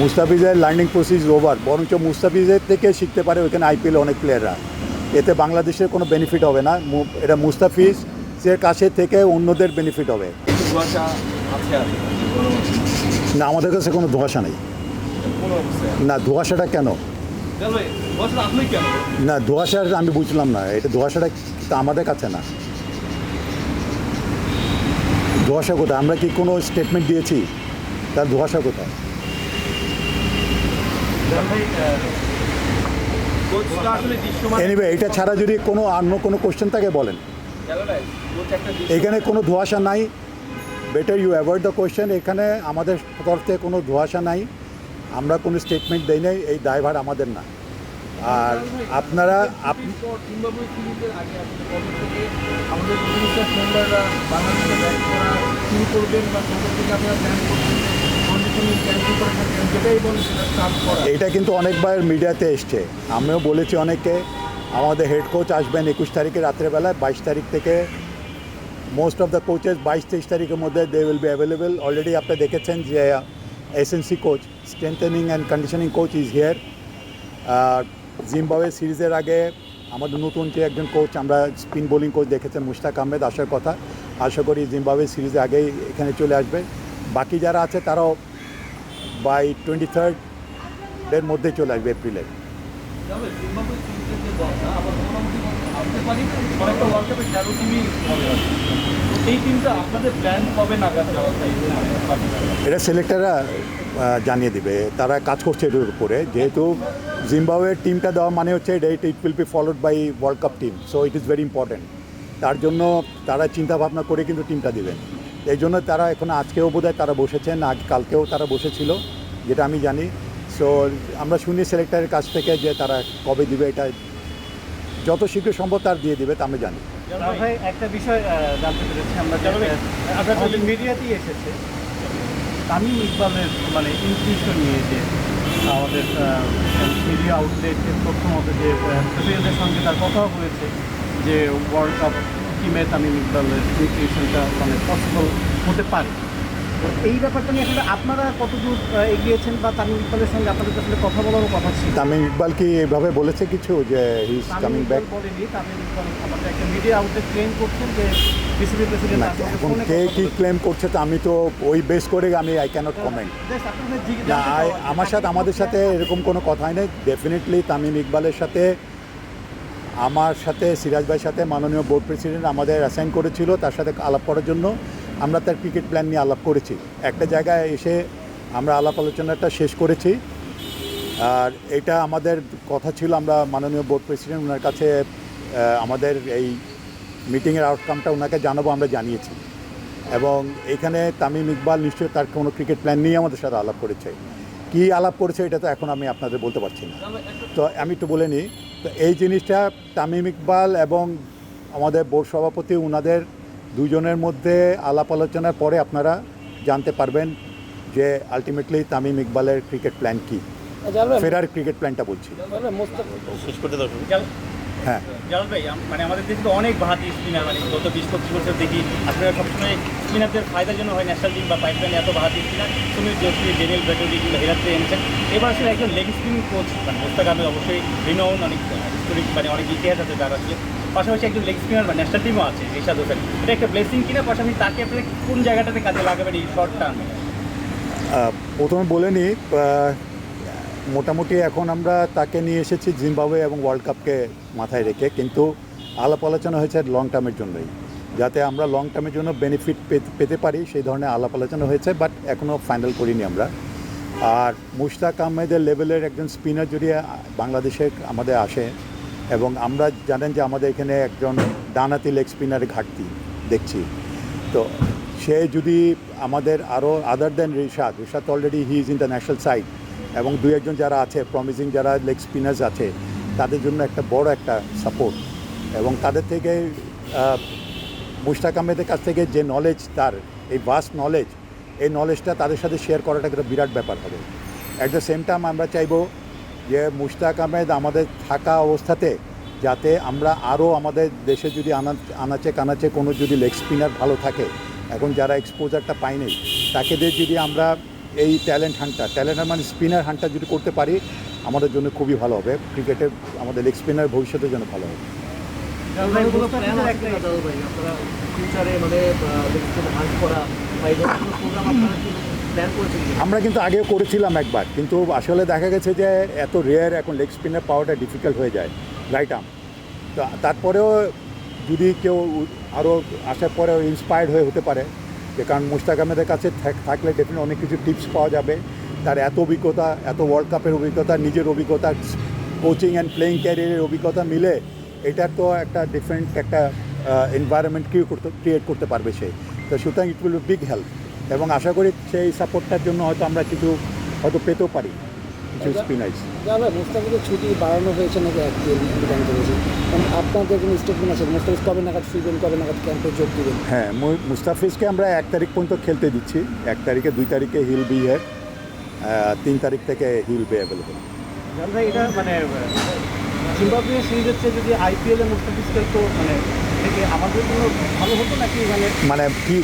মুস্তাফিজের learning process over বরঞ্চ মুস্তাফিজের থেকে শিখতে পারে ওইখানে আইপিএল অনেক প্লেয়াররা এতে বাংলাদেশের কোনো বেনিফিট হবে না। এটা মুস্তাফিজ সে কাছে থেকে অন্যদের বেনিফিট হবে। না আমাদের কাছে কোনো ধোঁয়াশা নেই। না ধোঁয়াশাটা কেন? না ধোঁয়াশার আমি বুঝলাম না। এটা ধোঁয়াশাটা তো আমাদের কাছে না। ধোঁয়াশা কোথায়? আমরা কি কোনো স্টেটমেন্ট দিয়েছি? তার ধোঁয়াশা কোথায় জাল ভাই কোচটা আসলে দৃশ্যমান এনিওয়ে এটা ছাড়া যদি কোনো অন্য কোনো কোশ্চেন থাকে, বলেন। এখানে কোনো ধোঁয়াশা নাই। Better you avoid the question এখানে আমাদের তরফ থেকে কোনো ধোঁয়াশা নাই। আমরা কোনো স্টেটমেন্ট দেই নাই। এই দায়ভার আমাদের না। আর আপনারা এটা কিন্তু অনেকবার মিডিয়াতে এসছে। আমিও বলেছি অনেককে, আমাদের হেড কোচ আসবেন একুশ তারিখে রাত্রেবেলায়, বাইশ তারিখ থেকে। মোস্ট অফ দ্য কোচেস বাইশ, তেইশ তারিখের মধ্যে they will be available already আপনি দেখেছেন যে SNC coach strengthening and conditioning coach is here Zimbabwe সিরিজের আগে আমাদের নতুন যে একজন কোচ আমরা স্পিন বোলিং কোচ দেখেছেন, মুশতাক আহমেদ, আসার কথা। আশা করি জিম্বাওয়ে সিরিজে আগেই এখানে চলে আসবে। বাকি যারা আছে তারাও বাই টোয়েন্টি থার্ডের মধ্যে চলে আসবে চাই এটা সিলেক্টাররা জানিয়ে দিবে। তারা কাজ করছে এটার উপরে। যেহেতু জিম্বাবুয়ের টিমটা দেওয়া মানে হচ্ছে এটা it will be followed by world cup team so it is very important তার জন্য তারা চিন্তা ভাবনা করে কিন্তু টিমটা দিবেন এই জন্য তারা এখন আজকেও বোধহয় তারা বসেছেন আজ কালকেও তারা বসেছিল যেটা আমি জানি। সো আমরা শুনি সিলেক্টরের কাছ থেকে যে তারা কবে দিবে এটা যত শীঘ্র সম্ভব তার দিয়ে দিবে তা আমি জানি। ভাই একটা বিষয় জানতে পেরেছি আমরা আপনার মিডিয়াতেই এসেছে। তামিম ইকবালের মানে ইনক্রিজটা নিয়ে যে আমাদের মিডিয়া আউটলেটের তথ্য মতে যে সঙ্গে তার কথা হয়েছে যে ওয়ার্ল্ড কাপ টিমে তামিম ইকবালের মানে পসিবল হতে পারে? তো এই ব্যাপারটা নিয়ে আসলে আপনারা কতদূর এগিয়েছেন বা তামিম ইকবালের সঙ্গে আপনাদের আসলে কথা বলারও কথা ছিল? তামিম ইকবাল কি এভাবে বলেছে কিছু যে হি ইজ কামিং ব্যাক বলেনি। তামিম ইকবাল আমাদের একটা মিডিয়া আউটলেট ক্লেম করছেন যে বিসিবি প্রেসিডেন্ট এখন কে কি ক্লেম করছে তো আমি তো ওই বেস করে আমি আই ক্যানট কমেন্ট না আমার সাথে আমাদের সাথে এরকম কোনো কথাই নেই। ডেফিনেটলি তামিম ইকবালের সাথে আমার সাথে, সিরাজ ভাইয়ের সাথে মাননীয় বোর্ড প্রেসিডেন্ট আমাদের অ্যাসাইন করেছিল, তার সাথে আলাপ করার জন্য। আমরা তার ক্রিকেট প্ল্যান নিয়ে আলাপ করেছি। একটা জায়গায় এসে আমরা আলাপ আলোচনাটা শেষ করেছি। আর এটা আমাদের কথা ছিল, আমরা মাননীয় বোর্ড প্রেসিডেন্ট ওনার কাছে আমাদের এই মিটিংয়ের আউটকামটা ওনাকে জানাব, আমরা জানিয়েছি। এবং এখানে তামিম ইকবাল নিশ্চয়ই তার কোনো ক্রিকেট প্ল্যান নিয়ে আমাদের সাথে আলাপ করেছে। কি আলাপ করেছে এটা তো এখন আমি আপনাদের বলতে পারছি না। তো আমি একটু বলে নিই তো এই জিনিসটা তামিম ইকবাল এবং আমাদের বোর্ড সভাপতি ওনাদের দুজনের মধ্যে আলাপ আলোচনার পরে আপনারা জানতে পারবেন যে আলটিমেটলি তামিম ইকবালের ক্রিকেট প্ল্যান কী। ফেরার ক্রিকেট প্ল্যানটা বলছি। হ্যাঁ। ভাই মানে আমাদের দেশে তো অনেক বাহাতি স্পিনার মানে গত বিশ পঁচিশ বছর দেখি আপনারা সবসময় স্পিনারদের ফায়দার জন্য হয় ন্যাশনাল টিম বা পাইপলাইনে এত বাহাতি spinner Sunil Joshi Daniel Vettori কিংবা হেরাতে এনেছেন, এবার আসলে একজন লেগ স্পিন কোচ মানে মোস্তাক আহমেদ অবশ্যই রিনাউন অনেক হিস্টোরিক মানে অনেক ইতিহাস আছে তার আসলে। পাশাপাশি একজন লেগ স্পিনার বা ন্যাশনাল টিমও আছে রিশাদ হোসেন। এটা একটা ব্লেসিং কিনা, পাশাপাশি তাকে আপনারা কোন জায়গাটাতে কাজে লাগাবেন এই শর্ট টার্মে প্রথমে বলে নিই মোটামুটি এখন আমরা তাকে নিয়ে এসেছি জিম্বাবুয়ে এবং ওয়ার্ল্ড কাপকে মাথায় রেখে, কিন্তু আলাপ আলোচনা হয়েছে লং টার্মের জন্যই। যাতে আমরা লং টার্মের জন্য বেনিফিট পেতে পারি, সেই ধরনের আলাপ আলোচনা হয়েছে বাট এখনও ফাইনাল করিনি আমরা। আর মুশতাক আহমেদের লেভেলের একজন স্পিনার যদি বাংলাদেশে আমাদের আসে, এবং আমরা জানেন যে আমাদের এখানে একজন ডানাতি লেগ স্পিনারের ঘাটতি দেখছি। তো সে যদি আমাদের আরও other than Rishad Rishad already he is in the national side এবং দুই একজন যারা আছে প্রমিজিং যারা লেগ স্পিনার্স আছে, তাদের জন্য একটা বড় একটা সাপোর্ট এবং তাদের থেকে মুশতাক আহমেদের কাছ থেকে যে নলেজ তার, এই ভাস্ট নলেজ এই নলেজটা তাদের সাথে শেয়ার করাটা একটা বিরাট ব্যাপার হবে। অ্যাট দ্য সেম টাইম আমরা চাইব যে মুশতাক আহমেদ আমাদের থাকা অবস্থাতে যাতে আমরা আরও আমাদের দেশে যদি আনা আনাচে কানাচে কোনো যদি লেগ স্পিনার ভালো থাকে, এখন যারা এক্সপোজারটা পাইনি তাকে দিয়ে যদি আমরা এই ট্যালেন্ট হান্টটা ট্যালেন্ট মানে স্পিনার হান্টটা যদি করতে পারি, আমাদের জন্য খুবই ভালো হবে। ক্রিকেটে আমাদের লেগ স্পিনার ভবিষ্যতের জন্য ভালো হবে। আমরা কিন্তু আগেও করেছিলাম একবার কিন্তু আসলে দেখা গেছে যে এত রেয়ার এখন লেগ স্পিনার পাওয়াটা ডিফিকাল্ট হয়ে যায় রাইট আর্ম তো তারপরেও যদি কেউ আরও আসার পরেও ইন্সপায়ার্ড হয়ে হতে পারে যে কারণ মুশতাক আহমেদের কাছে থাক- থাকলে ডেফিনেট অনেক কিছু টিপস পাওয়া যাবে। তার এত অভিজ্ঞতা এত ওয়ার্ল্ড কাপের অভিজ্ঞতা নিজের অভিজ্ঞতা কোচিং অ্যান্ড প্লেয়িং ক্যারিয়ারের অভিজ্ঞতা মিলে এটার তো একটা ডিফারেন্ট একটা এনভায়রনমেন্ট করতে ক্রিয়েট করতে পারবে সে। তো সুতরাং ইট উইল বিগ হেল্প এবং আশা করি সেই সাপোর্টটার জন্য হয়তো আমরা কিছু হয়তো পেতেও পারি। কিছু স্পিনার্স দাদা মোস্তাফিজের ছুটি বাড়ানো হয়েছে নাকি একদিন জানতে পেরেছি কারণ আপনাদের কোনো স্টেটমেন্ট আছে? মোস্তাফিজ কবে নাগাদ ফিরবেন কবে নাগাদ ক্যাম্পে যোগ দিবেন? হ্যাঁ মু- মুস্তাফিজকে আমরা এক তারিখ পর্যন্ত খেলতে দিচ্ছি। এক তারিখে দুই তারিখে হিল বি হেয়ার তিন তারিখ থেকে হিল বি অ্যাভেলেবল জান এটা মানে জিম্বাবুয়ে সিরিজের চেয়ে যদি আইপিএল এ মুস্তাফিজ খেলতো মানে থেকে আমাদের জন্য ভালো হতো নাকি মানে মানে কি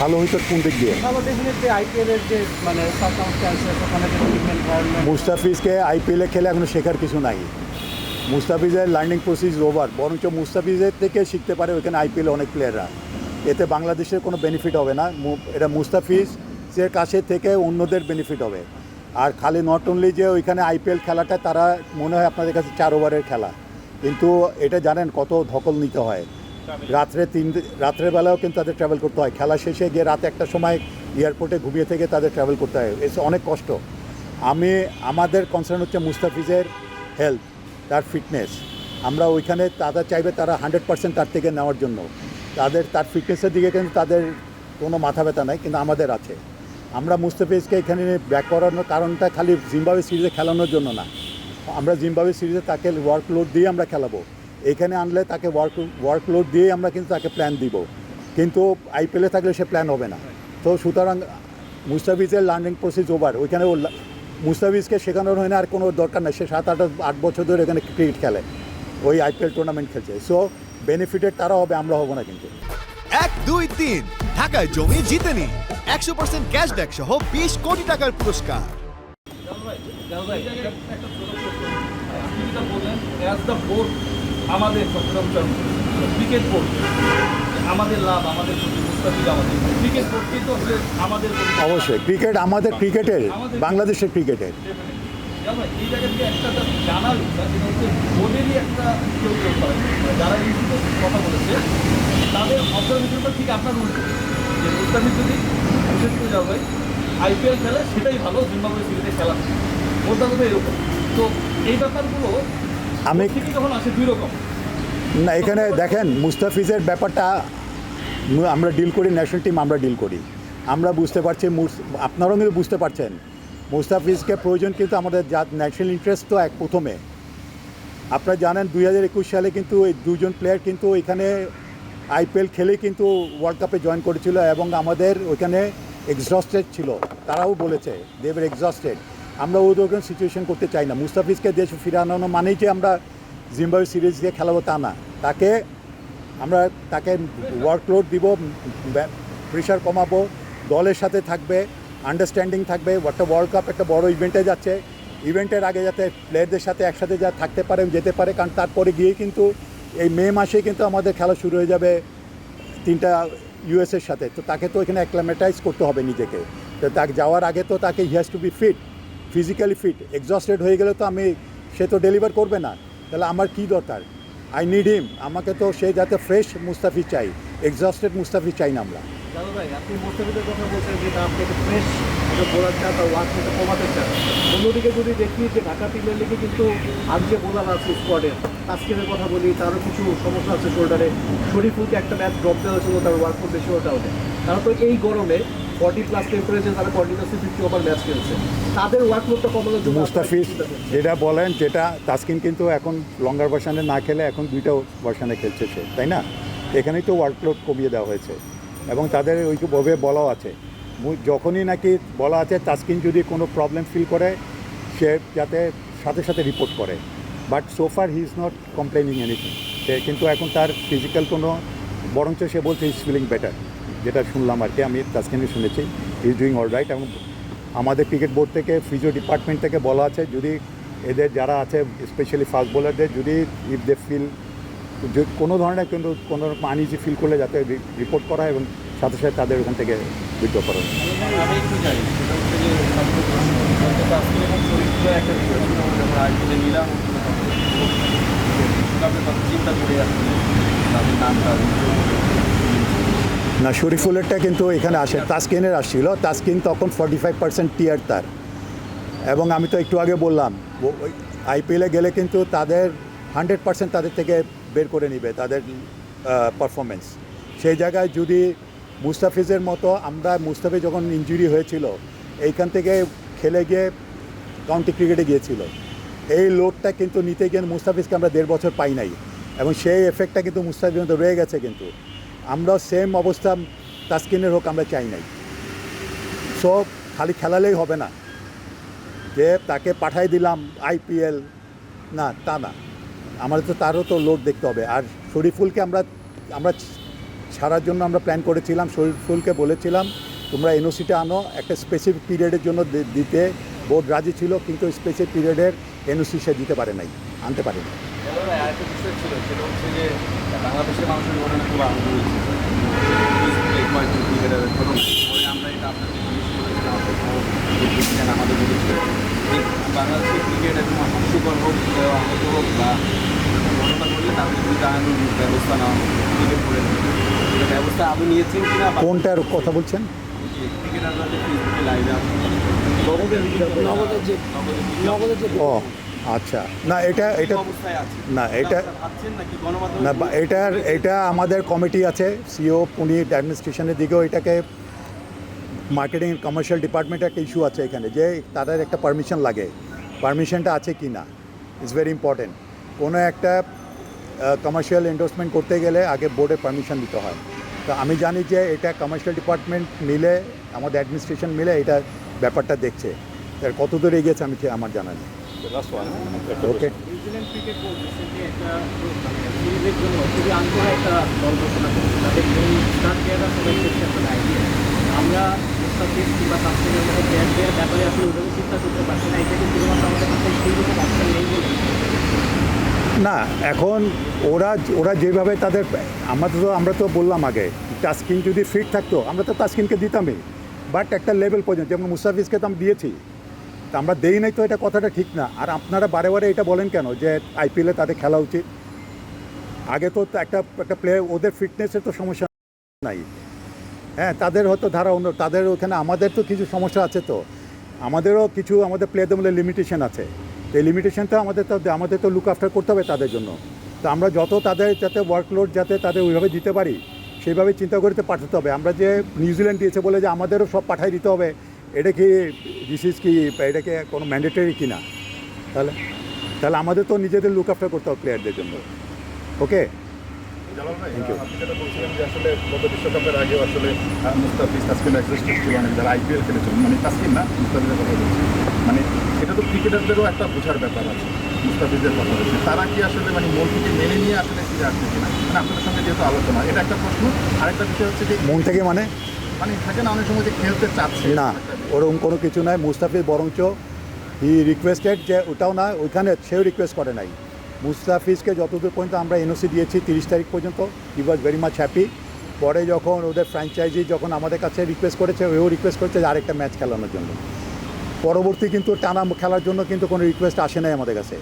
ভালো হইতো কোন দিক দিয়ে? ভালো ডেফিনেটলি আইপিএল এর যে মানে সার্কামস্ট্যান্সেস ওখানে যে এনভায়রনমেন্ট মুস্তাফিজকে আইপিএলে খেলে এখনও শেখার কিছু নাই। মুস্তাফিজের লার্নিং প্রসেস ওভার বরঞ্চ মুস্তাফিজের থেকে শিখতে পারে ওইখানে আইপিএলে অনেক প্লেয়াররা এতে বাংলাদেশের কোনো বেনিফিট হবে না। এটা মুস্তাফিজের কাছে থেকে অন্যদের বেনিফিট হবে। আর খালি নট অনলি যে ওইখানে আইপিএল খেলাটা, তারা মনে হয় আপনাদের কাছে চার ওভারের খেলা। কিন্তু এটা জানেন কত ধকল নিতে হয়। রাত্রে তিন, রাত্রের বেলাও কিন্তু তাদের ট্রাভেল করতে হয়। খেলা শেষে গিয়ে রাতে একটা সময় এয়ারপোর্টে ঘুমিয়ে থেকে তাদের ট্রাভেল করতে হয়। এসে অনেক কষ্ট। আমি, আমাদের কনসার্ন হচ্ছে মুস্তাফিজের হেলথ তার ফিটনেস আমরা ওইখানে তারা চাইবে তারা হান্ড্রেড পার্সেন্ট তার থেকে নেওয়ার জন্য। তাদের, তার ফিটনেসের দিকে কিন্তু তাদের কোনো মাথা ব্যথা নাই, কিন্তু আমাদের আছে। আমরা মুস্তাফিজকে এখানে ব্যাক করানোর কারণটা খালি জিম্বাবুয়ে সিরিজে খেলানোর জন্য না। আমরা জিম্বাবুয়ে সিরিজে তাকে ওয়ার্কলোড দিয়ে আমরা খেলাবো। এখানে আনলে তাকে ওয়ার্ক ওয়ার্কলোড দিয়ে আমরা কিন্তু তাকে প্ল্যান দিব। কিন্তু আইপিএলে থাকলে সে প্ল্যান হবে না। তো সুতরাং মুস্তাফিজের লার্নিং প্রসেস ওভার ওইখানে ও মুস্তাফিজকে শেখানোর হয় না, আর কোনো দরকার নেই। সে সাত, আট আট বছর ধরে এখানে ক্রিকেট খেলে। ওই আইপিএল টুর্নামেন্ট খেলছে। সো বেনিফিটেড তারা হবে, আমরা হব না কিন্তু। এক, দুই, তিন। ঢাকায় জমি জিতে নিন একশো পার্সেন্ট ক্যাশব্যাক সহ বিশ কোটি টাকার পুরস্কার আমাদের ক্রিকেট বোর্ড আমাদের লাভ আমাদের ক্রিকেট বোর্ড কিন্তু আমাদের। অবশ্যই ক্রিকেট আমাদের ক্রিকেটের বাংলাদেশের ক্রিকেটের এই জায়গা থেকে একটা জানার ইচ্ছা, সেটা হচ্ছে বোর্ডেরই একটা কেউ কেউ করে। যারা কথা বলেছে তাদের অবজারভেশনটা ঠিক আপনার উল্টো যে মুস্তাফিজ যদি বিশেষ করে আইপিএল খেলে সেটাই ভালো জিম্বাবুয়ে সিরিজে খেলা। মোদ্দা কথা এরকম। তো এই ব্যাপারগুলো আমি যখন আসে দুই রকম। না এখানে দেখেন মুস্তাফিজের ব্যাপারটা আমরা ডিল করি ন্যাশনাল টিম আমরা ডিল করি। আমরা বুঝতে পারছি আপনারাও কিন্তু বুঝতে পারছেন। মুস্তাফিজকে প্রয়োজন কিন্তু আমাদের যা ন্যাশনাল ইন্টারেস্ট তো এক প্রথমে। আপনারা জানেন দুই হাজার একুশ সালে কিন্তু এই দুজন প্লেয়ার কিন্তু এখানে আইপিএল খেলে কিন্তু ওয়ার্ল্ড কাপে জয়েন করেছিল এবং আমাদের ওইখানে এক্সস্টেড ছিল। তারাও বলেছে দেবের এক্সস্টেড আমরা ওই রকম সিচুয়েশন করতে চাই না। মুস্তাফিজকে দেশে ফিরানো মানেই যে আমরা জিম্বাবু সিরিজ দিয়ে খেলাবো তা না। তাকে আমরা, তাকে ওয়ার্কলোড দিব প্রেশার কমাবো, দলের সাথে থাকবে আন্ডারস্ট্যান্ডিং থাকবে। একটা ওয়ার্ল্ড কাপ একটা বড় ইভেন্টে যাচ্ছে। ইভেন্টের আগে যাতে প্লেয়ারদের সাথে একসাথে যা থাকতে পারে, যেতে পারে, কারণ তারপরে গিয়ে কিন্তু এই মে মাসে কিন্তু আমাদের খেলা শুরু হয়ে যাবে তিনটা ইউএসের সাথে। তো তাকে তো এখানে অ্যাক্লামেটাইজ করতে হবে নিজেকে। তো তাকে যাওয়ার আগে তো তাকে he has to be fit physically fit exhausted হয়ে গেলে তো আমি, সে তো ডেলিভার করবে না। তাহলে আমার কী দরকার? আই নিড হিম আমাকে তো সে যাতে ফ্রেশ মুস্তাফি চাই এক্সস্টেড মুস্তাফি চাই না আমরা। ভাই, আপনি মুস্তাফিজের কথা বলছেন ফ্রেশ ওয়ার্ক কমাতে অন্যদিকে যদি দেখি যে ঢাকা লিগে কিন্তু কথা বলি, তারও কিছু সমস্যা আছে শোল্ডারে একটা ড্রপ দেওয়া হয়েছিল ওয়ার্ক তারা তো এই গরমে ফর্টি প্লাস টেম্পারেচার তারা কন্টিনিউসলি ফিফটি ওভার ম্যাচ খেলছে তাদের ওয়ার্কলোডটা কমানোর জন্য মুস্তাফিজ? যেটা বলেন যেটা তাসকিন কিন্তু এখন লঙ্গার ভার্সানে না খেলে এখন দুইটা ভার্সানে খেলছে সে তাই না? এখানেই তো ওয়ার্কলোড কমিয়ে দেওয়া হয়েছে। এবং তাদের ওই ওইভাবে বলাও আছে। যখনই নাকি বলা আছে তাসকিন যদি কোনো প্রবলেম ফিল করে সে যাতে সাথে সাথে রিপোর্ট করে। But so far he is not complaining anything সে কিন্তু এখন তার ফিজিক্যাল কোনো বরঞ্চ সে বলছে ইজ ফিলিং বেটার যেটা শুনলাম আর কি, আমি তাসকিনকে শুনেছি ইজ ডুইং অল রাইট এবং আমাদের ক্রিকেট বোর্ড থেকে ফিজিও ডিপার্টমেন্ট থেকে বলা আছে, যদি এদের যারা আছে স্পেশালি ফাস্ট বোলারদের যদি ইফ দে ফিল কোনো ধরনের কিন্তু কোনো রকম আনইজি ফিল করলে যাতে রিপোর্ট করা এবং সাথে সাথে তাদের ওখান থেকে উইথড্র করা হয়। না, শরীফুলেরটা কিন্তু এখানে আসে, তাসকিনের আসছিল। তাসকিন তখন ফর্টি ফাইভ পার্সেন্ট টিয়ার তার। এবং আমি তো একটু আগে বললাম আইপিএলে গেলে কিন্তু তাদের হান্ড্রেড পার্সেন্ট তাদের থেকে বের করে নিবে, তাদের পারফরমেন্স সেই জায়গায় যদি মুস্তাফিজের মতো আমরা, মুস্তাফিজ যখন ইঞ্জুরি হয়েছিল, এইখান থেকে খেলে গিয়ে কাউন্টি ক্রিকেটে গিয়েছিল। এই লোডটা কিন্তু নিতে গিয়ে মুস্তাফিজকে আমরা দেড় বছর পাই নাই। এবং সেই এফেক্টটা কিন্তু মুস্তাফিজ মধ্যে রয়ে গেছে কিন্তু। আমরাও সেম অবস্থা তাস্কিনের হোক আমরা চাই নাই। সব খালি খেলালেই হবে না। যে তাকে পাঠাই দিলাম আইপিএল না, তা না। আমাদের তো তারও তো লোড দেখতে হবে। আর শরীফুলকে আমরা আমরা ছাড়ার জন্য আমরা প্ল্যান করেছিলাম, শরীফুলকে বলেছিলাম, তোমরা এনওসিটা আনো, একটা স্পেসিফিক পিরিয়ডের জন্য দিতে। বোর্ড রাজি ছিল, কিন্তু স্পেসিফিক পিরিয়ডের এনওসি সে দিতে পারে নাই, আনতে পারে আরেকটা বিষয় ছিল সেটা হচ্ছে যে বাংলাদেশের মানুষের মনে খুব আনন্দ হয়েছে। কয়েকজন ক্রিকেটারের ঘটনা আমরা এটা আপনাদের জিজ্ঞেস করেছিলাম আপনাদের খবর দেখেছিলেন আমাদের বলেছিলেন যে বাংলাদেশের ক্রিকেট একদম হাস্যকর হোক আহত হোক বা ঘটনা তাদের বিরুদ্ধে ব্যবস্থা নেওয়া ক্রিকেট করে এটা ব্যবস্থা আপনি নিয়েছেন কিনা কোনটার কথা বলছেন? ক্রিকেটাররা যে ফেসবুকে লাইভে আসে নগদের নগদের যে নগদের যে ও। আচ্ছা। না এটা এটা না এটা না এটার এটা আমাদের কমিটি আছে সিও পুনি অ্যাডমিনিস্ট্রেশনের দিকেও এটাকে মার্কেটিং কমার্শিয়াল ডিপার্টমেন্টের একটা ইস্যু আছে এখানে যে তাদের একটা পারমিশন লাগে। পারমিশনটা আছে কি না? ইটস ভেরি ইম্পর্টেন্ট কোনো একটা কমার্শিয়াল এন্ডোর্সমেন্ট করতে গেলে আগে বোর্ডে পারমিশন দিতে হয়। তো আমি জানি যে এটা কমার্শিয়াল ডিপার্টমেন্ট মিলে আমাদের অ্যাডমিনিস্ট্রেশন মিলে এটা ব্যাপারটা দেখছে। তার কত দূর এগিয়েছে আমি আমার জানা নেই। ওকে নিউজিল্যান্ড ক্রিকেট বোর্ড একটা মানে আমরা কিংবা ব্যাপারে আসলে ওইভাবে চিন্তা করতে পারছি না। এটা কিন্তু শুধুমাত্র আমাদের কাছে সেই রকম অপশন নেই বলে না এখন ওরা ওরা যেভাবে তাদের আমরা তো আমরা তো বললাম আগে তাস্কিন যদি ফিট থাকতো আমরা তো তাস্কিনকে দিতামই। বাট একটা লেভেল পর্যন্ত যেমন মুস্তাফিজকে তো আমি দিয়েছি। তা আমরা দেই নাই তো, এটা কথাটা ঠিক না। আর আপনারা বারে বারে এটা বলেন কেন, যে আইপিএলে তাদের খেলা উচিত? আগে তো একটা একটা প্লেয়ার ওদের ফিটনেসের তো সমস্যা নাই। হ্যাঁ তাদের হয়তো ধারা অন্য, তাদের ওখানে আমাদের তো কিছু সমস্যা আছে তো। আমাদেরও কিছু, আমাদের প্লেয়ারদের মধ্যে লিমিটেশন আছে। এই লিমিটেশনটা আমাদের তো আমাদের তো লুক আফটার করতে হবে তাদের জন্য। তো আমরা যত তাদের, যাতে ওয়ার্কলোড যাতে তাদের ওইভাবে দিতে পারি, সেইভাবে চিন্তা করতে পাঠাতে হবে। আমরা যে নিউজিল্যান্ড দিয়েছে বলে যে আমাদেরও সব পাঠাই দিতে হবে এটা কি দিস ইজ কি এটা কি কোনো ম্যান্ডেটরি কি না তাহলে তাহলে আমাদের তো নিজেদের লুক আফটার করতে হবে প্লেয়ারদের জন্য। ওকে মানে তাসকিন না মুস্তাফিজের কথা বলছি। মানে এটা তো ক্রিকেটারদেরও একটা বোঝার ব্যাপার আছে মুস্তাফিজের কথা তারা কি আসলে মানে মন থেকে মেনে নিয়ে আসলে ফিরে আসছে কিনা? মানে আপনাদের সঙ্গে যেহেতু আলোচনা এটা একটা প্রশ্ন। আরেকটা বিষয় হচ্ছে যে মন থেকে মানে? মানে থাকে না অনেক সময় যে খেলতে চাচ্ছে না। ওরকম কোনো কিছু নয় মুস্তাফিজ বরঞ্চ হি রিকোয়েস্টেড যে ওটাও না ওইখানে সেও রিকোয়েস্ট করে নাই। মুস্তাফিজকে যতদূর পর্যন্ত আমরা এনওসি দিয়েছি তিরিশ তারিখ পর্যন্ত he was very much happy পরে যখন ওদের ফ্র্যাঞ্চাইজি যখন আমাদের কাছে রিকোয়েস্ট করেছে ওও রিকোয়েস্ট করেছে যে আরেকটা ম্যাচ খেলানোর জন্য। পরবর্তী কিন্তু টানা খেলার জন্য কিন্তু কোনো রিকোয়েস্ট আসে নাই আমাদের কাছে।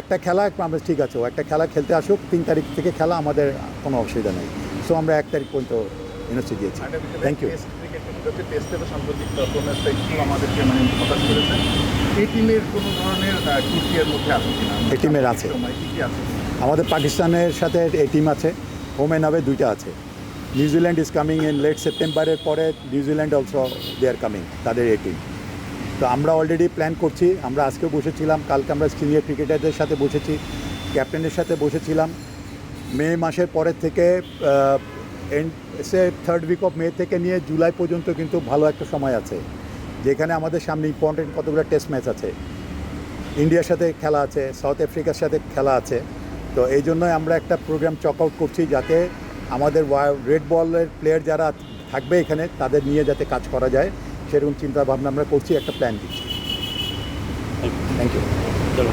একটা খেলা আমরা ঠিক আছে ও একটা খেলা খেলতে আসুক তিন তারিখ থেকে খেলা আমাদের কোনো অসুবিধা নেই। সো আমরা এক তারিখ পর্যন্ত এনওসি দিয়েছি। থ্যাংক ইউ টেস্টে তো সাম্প্রতিক পারফরমেন্সটা একটু আমাদেরকে মানে হতাশ করেছে। এই টিমের কোনো ধরনের এর মধ্যে আছে কিনা? এই টিমের আছে। আমাদের পাকিস্তানের সাথে এই টিম আছে হোম অ্যান্ড আওয়ে দুইটা আছে। New Zealand is coming in late সেপ্টেম্বরের পরে New Zealand also they are coming তাদের এই টিম তো আমরা অলরেডি প্ল্যান করছি আমরা আজকেও বসেছিলাম কালকে আমরা সিনিয়র ক্রিকেটারদের সাথে বসেছি ক্যাপ্টেনের সাথে বসেছিলাম। মে মাসের পরের থেকে end say third week of May থেকে নিয়ে জুলাই পর্যন্ত কিন্তু ভালো একটা সময় আছে। যেখানে আমাদের সামনে ইম্পর্টেন্ট কতগুলো টেস্ট ম্যাচ আছে। ইন্ডিয়ার সাথে খেলা আছে সাউথ আফ্রিকার সাথে খেলা আছে। তো এই জন্যই আমরা একটা প্রোগ্রাম চক আউট করছি যাতে আমাদের রেড বলের প্লেয়ার যারা থাকবে এখানে তাদের নিয়ে যাতে কাজ করা যায়। সেরকম চিন্তা ভাবনা আমরা করছি একটা প্ল্যান দিচ্ছি। থ্যাংক ইউ চলো